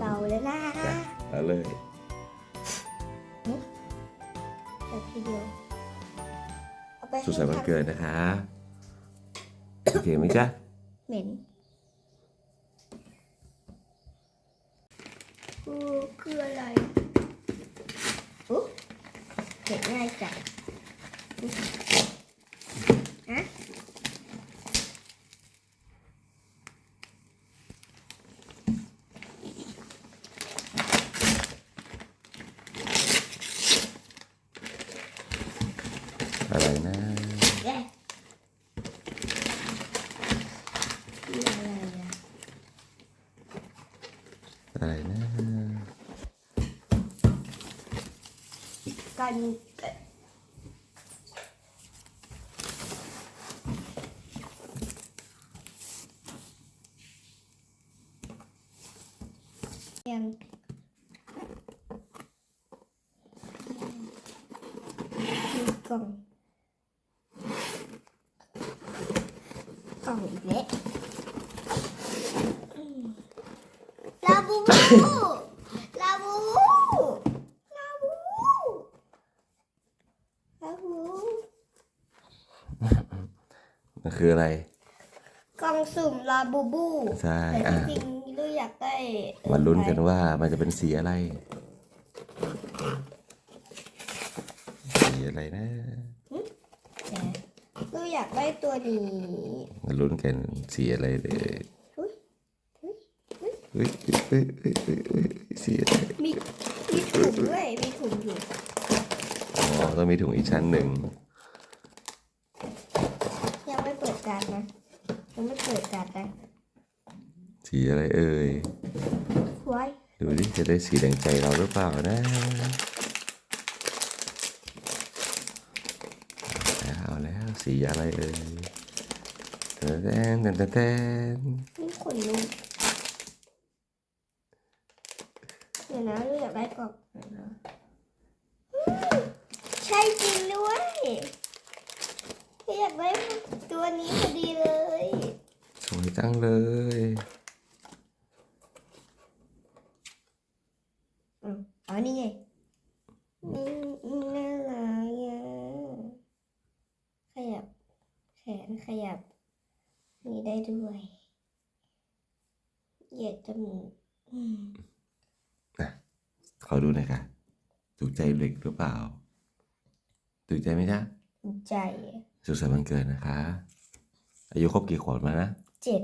เป่าแล้วนะจ้ะเอาเลยแต่ทีเดียวเอาไปสุขสันต์วันเกิดนะคะ โอเคไหมจ๊ะ เหม็นคือคืออะไรอุ๊เห็นง่ายจังอุ๊ฮะ อะไรนะ แย่คืออะไรอะอะไรนะกันเอ่อยังมีกล่องกล่องอีกแล้วอืมลาบูบูลาบูบูลาบูบูลาบูมันคืออะไร กล่องสุ่มลาบูบูใช่แต่อะ จริงๆลูกอยากได้มาลุ้นกันว่ามันจะเป็นสีอะไร สีอะไรนะ ลูกอยากได้ตัวนี้มา ลุ้นกันสีอะไรเลยอุ๊ยเฮ้ยเฮ้ยเฮ้ยเฮ้ยเฮ้ยสีอะไรมีมีถุงด้วยมีถุงอยู่อ๋อต้องมีถุงอีกชั้นหนึ่งยังไม่เปิดการดนะยังไม่เปิดการดนะสีอะไรเอ่ยไว้ดูดิจะได้สีแดงใจเราหรือเปล่านะเอาแล้วสีอะไรเอ่ย แตนแตนแตนแตนแตนนี่ขนลุกเดี๋ยวนะลูกอยากได้กล่องเดี๋ยวนะอืมใช่จริงด้วยลูกอยากได้ตัวนี้พอดีเลย สวยจังเลยอืมอ๋อนี่ไงอืมอืมน่ารักอะขยับ แขนขยับ นี่ได้ด้วยเหยียดจมูกอืมขอดูหน่อยค่ะถูกใจเด็กหรือเปล่า ถูกใจไหมจ๊ะใจ สุขสันต์วันเกิดนะคะ อายุครบกี่ขวบแล้วนะ เจ็ด